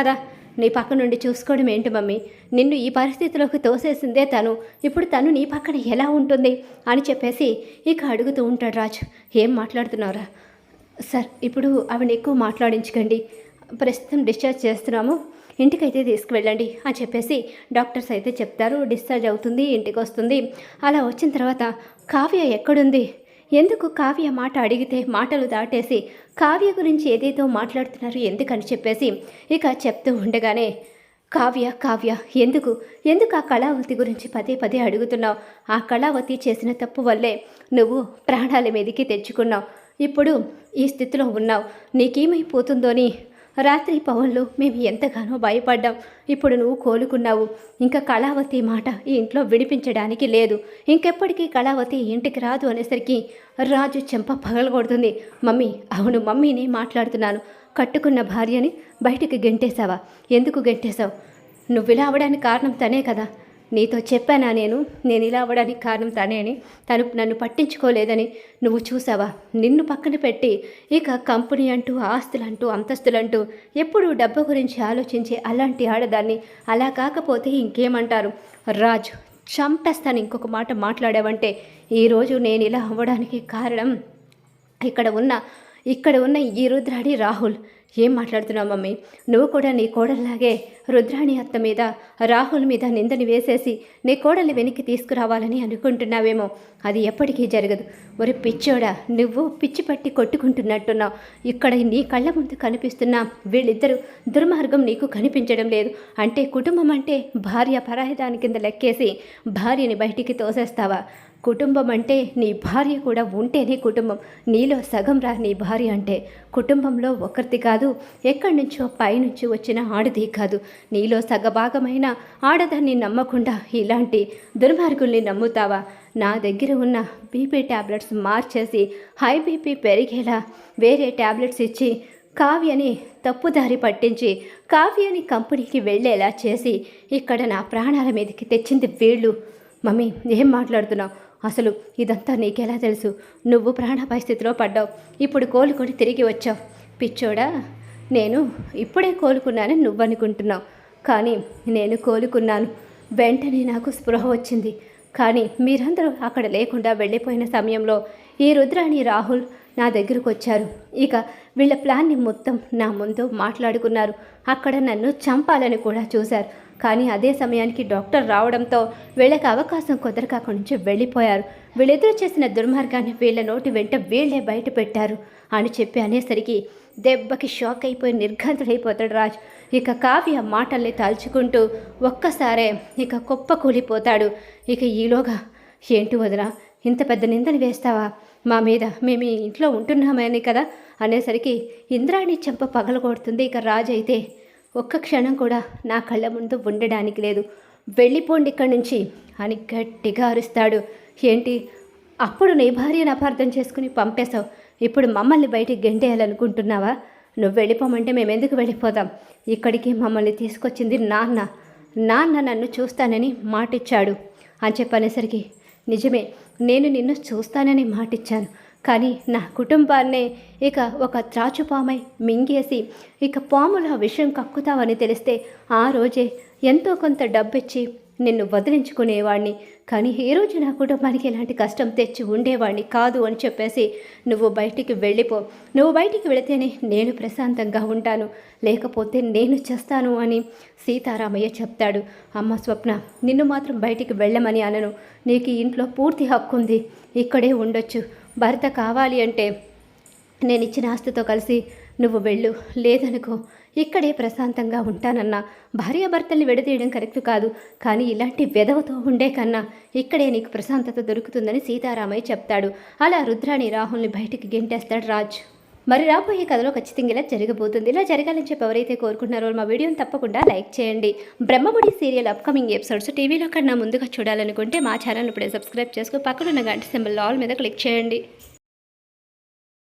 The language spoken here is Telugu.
కదా? నీ పక్క నుండి చూసుకోవడం ఏంటి మమ్మీ? నిన్ను ఈ పరిస్థితిలోకి తోసేసిందే తను. ఇప్పుడు తను నీ పక్కన ఎలా ఉంటుంది? అని చెప్పేసి ఇక అడుగుతూ ఉంటాడు రాజు. ఏం మాట్లాడుతున్నారా సార్ ఇప్పుడు ఆవిడ ఎక్కువ మాట్లాడించకండి. ప్రస్తుతం డిశ్చార్జ్ చేస్తున్నాము. ఇంటికైతే తీసుకువెళ్ళండి అని చెప్పేసి డాక్టర్స్ అయితే చెప్తారు. డిశ్చార్జ్ అవుతుంది ఇంటికి వస్తుంది అలా వచ్చిన తర్వాత కావ్య ఎక్కడుంది? ఎందుకు కావ్య మాట అడిగితే మాటలు దాటేసి కావ్య గురించి ఏదేదో మాట్లాడుతున్నారు ఎందుకని చెప్పేసి ఇక చెప్తూ ఉండగానే కావ్య కావ్య ఎందుకు? ఎందుకు ఆ కళావతి గురించి పదే పదే అడుగుతున్నావు? ఆ కళావతి చేసిన తప్పు వల్లే నువ్వు ప్రాణాల మీదకి తెచ్చుకున్నావు. ఇప్పుడు ఈ స్థితిలో ఉన్నావు. నీకేమైపోతుందోని రాత్రి పవన్లో మేము ఎంతగానో భయపడ్డాం. ఇప్పుడు నువ్వు కోలుకున్నావు. ఇంకా కళావతి మాట ఈ ఇంట్లో విడిపించడానికి లేదు. ఇంకెప్పటికీ కళావతి ఇంటికి రాదు అనేసరికి రాజు చెంప పగలగొడుతుంది. మమ్మీ అవును మమ్మీని మాట్లాడుతున్నాను. కట్టుకున్న భార్యని బయటికి గెంటేశావా? ఎందుకు గెంటేశావు? నువ్వు ఇలా అవడానికి కారణం తనే కదా. నీతో చెప్పానా నేను? నేను ఇలా అవ్వడానికి కారణం తనే అని. తను నన్ను పట్టించుకోలేదని నువ్వు చూసావా? నిన్ను పక్కన పెట్టి ఇక కంపెనీ అంటూ ఆస్తులంటూ అంతస్తులంటూ ఎప్పుడూ డబ్బు గురించి ఆలోచించే అలాంటి ఆడదాన్ని అలా కాకపోతే ఇంకేమంటారు? రాజు చంపేస్తాను ఇంకొక మాట మాట్లాడావంటే ఈరోజు నేను ఇలా అవ్వడానికి కారణం ఇక్కడ ఉన్న ఇక్కడ ఉన్న ఈ రుద్రాడి రాహుల్. ఏం మాట్లాడుతున్నావు మమ్మీ? నువ్వు కూడా నీ కోడల్లాగే రుద్రాణి అత్త మీద రాహుల్ మీద నిందని వేసేసి నీ కోడల్ని వెనక్కి తీసుకురావాలని అనుకుంటున్నావేమో. అది ఎప్పటికీ జరగదు. ఒరే పిచ్చోడా నువ్వు పిచ్చి పట్టి కొట్టుకుంటున్నట్టున్నావు. ఇక్కడ నీ కళ్ళ ముందు కనిపిస్తున్న వీళ్ళిద్దరూ దుర్మార్గం నీకు కనిపించడం లేదు. అంటే కుటుంబం అంటే భార్య పరాయదాని కింద లెక్కేసి భార్యని బయటికి తోసేస్తావా? కుటుంబం అంటే నీ భార్య కూడా ఉంటేనే కుటుంబం. నీలో సగం రా నీ భార్య అంటే. కుటుంబంలో ఒకరిది కాదు ఎక్కడి నుంచో పైనుంచి వచ్చిన ఆడది కాదు. నీలో సగభాగమైన ఆడదాన్ని నమ్మకుండా ఇలాంటి దుర్మార్గుల్ని నమ్ముతావా? నా దగ్గర ఉన్న బీపీ ట్యాబ్లెట్స్ మార్చేసి హై బీపీ పెరిగేలా వేరే ట్యాబ్లెట్స్ ఇచ్చి కావ్యని తప్పుదారి పట్టించి కావ్యని కంపెనీకి వెళ్ళేలా చేసి ఇక్కడ నా ప్రాణాల మీదకి తెచ్చింది వీళ్ళు. మమ్మీ ఏం మాట్లాడుతున్నావు? అసలు ఇదంతా నీకెలా తెలుసు? నువ్వు ప్రాణ పరిస్థితిలో పడ్డావు. ఇప్పుడు కోలుకొని తిరిగి వచ్చావు. పిచ్చోడా నేను ఇప్పుడే కోలుకున్నానని నువ్వు అనుకుంటున్నావు కానీ నేను కోలుకున్నాను. వెంటనే నాకు స్పృహ వచ్చింది. కానీ మీరందరూ అక్కడ లేకుండా వెళ్ళిపోయిన సమయంలో ఈ రుద్రాణి రాహుల్ నా దగ్గరకు వచ్చారు. ఇక వీళ్ళ ప్లాన్ని మొత్తం నా ముందు మాట్లాడుకున్నారు. అక్కడ నన్ను చంపాలని కూడా చూశారు. కానీ అదే సమయానికి డాక్టర్ రావడంతో వీళ్ళకి అవకాశం కుదరక అక్కడి నుంచి వెళ్ళిపోయారు. వీళ్ళెదురు చేసిన దుర్మార్గాన్ని వీళ్ళ నోటి వెంట వీళ్ళే బయట పెట్టారు అని చెప్పి అనేసరికి దెబ్బకి షాక్ అయిపోయి నిర్ఘంతుడైపోతాడు రాజ్. ఇక కావ్య మాటల్ని తలుచుకుంటూ ఒక్కసారే ఇక కుప్ప కూలిపోతాడు ఇక ఈలోగా ఏంటి వదిన ఇంత పెద్ద నిందని వేస్తావా? మా మీద మేము ఇంట్లో ఉంటున్నామని కదా అనేసరికి ఇంద్రాణి చెంప పగలగొడుతుంది ఇక రాజు అయితే. ఒక్క క్షణం కూడా నా కళ్ళ ముందు ఉండడానికి లేదు. వెళ్ళిపోండి ఇక్కడి నుంచి అని గట్టిగా అరుస్తాడు. ఏంటి? అప్పుడు నీ భార్యను అపార్థం చేసుకుని పంపేశావు. ఇప్పుడు మమ్మల్ని బయటికి గెంటేయాలనుకుంటున్నావా? నువ్వు వెళ్ళిపోమంటే మేము ఎందుకు వెళ్ళిపోతాం? ఇక్కడికి మమ్మల్ని తీసుకొచ్చింది నాన్న. నాన్న నన్ను చూస్తానని మాటిచ్చాడు. అని చెప్పనేసరికి నిజమే నేను నిన్ను చూస్తానని మాటిచ్చాను. కానీ నా కుటుంబాన్నే ఇక ఒక త్రాచుపామై మింగేసి ఇక పాముల విషయం కక్కుతావని తెలిస్తే ఆ రోజే ఎంతో కొంత డబ్బిచ్చి నిన్ను వదిలించుకునేవాడిని కానీ ఈ రోజు నా కుటుంబానికి ఎలాంటి కష్టం తెచ్చి ఉండేవాడిని కాదు అని చెప్పేసి నువ్వు బయటికి వెళ్ళిపో. నువ్వు బయటికి వెళితేనే నేను ప్రశాంతంగా ఉంటాను. లేకపోతే నేను చేస్తాను అని సీతారామయ్య చెప్తాడు. అమ్మ స్వప్న నిన్ను మాత్రం బయటికి వెళ్ళమని అనను. నీకు ఈ ఇంట్లో పూర్తి హక్కు ఉంది. ఇక్కడే ఉండొచ్చు. భర్త కావాలి అంటే నేను ఇచ్చిన ఆస్తితో కలిసి నువ్వు వెళ్ళు. లేదనుకో ఇక్కడే ప్రశాంతంగా ఉంటానన్నా. భార్యాభర్తల్ని విడదీయడం కరెక్ట్ కాదు. కానీ ఇలాంటి వెధవతో ఉండే కన్నా ఇక్కడే నీకు ప్రశాంతత దొరుకుతుందని సీతారామయ్య చెప్తాడు. అలా రుద్రాణి రాహుల్ని బయటికి గెంటేస్తాడు రాజ్. మరి రాబోయే కథలో ఖచ్చితంగా ఇలా జరగబోతుంది. ఇలా జరగాలని చెప్పి ఎవరైతే కోరుకుంటున్నారో మా వీడియోని తప్పకుండా లైక్ చేయండి. బ్రహ్మముడి సీరియల్ అప్కమింగ్ ఎపిసోడ్స్ టీవీలో కన్నా ముందుగా చూడాలనుకుంటే మా ఛానల్ ఇప్పుడే సబ్స్క్రైబ్ చేసుకుని పక్కనున్న గంట సింబల్ ఆల్ మీద క్లిక్ చేయండి.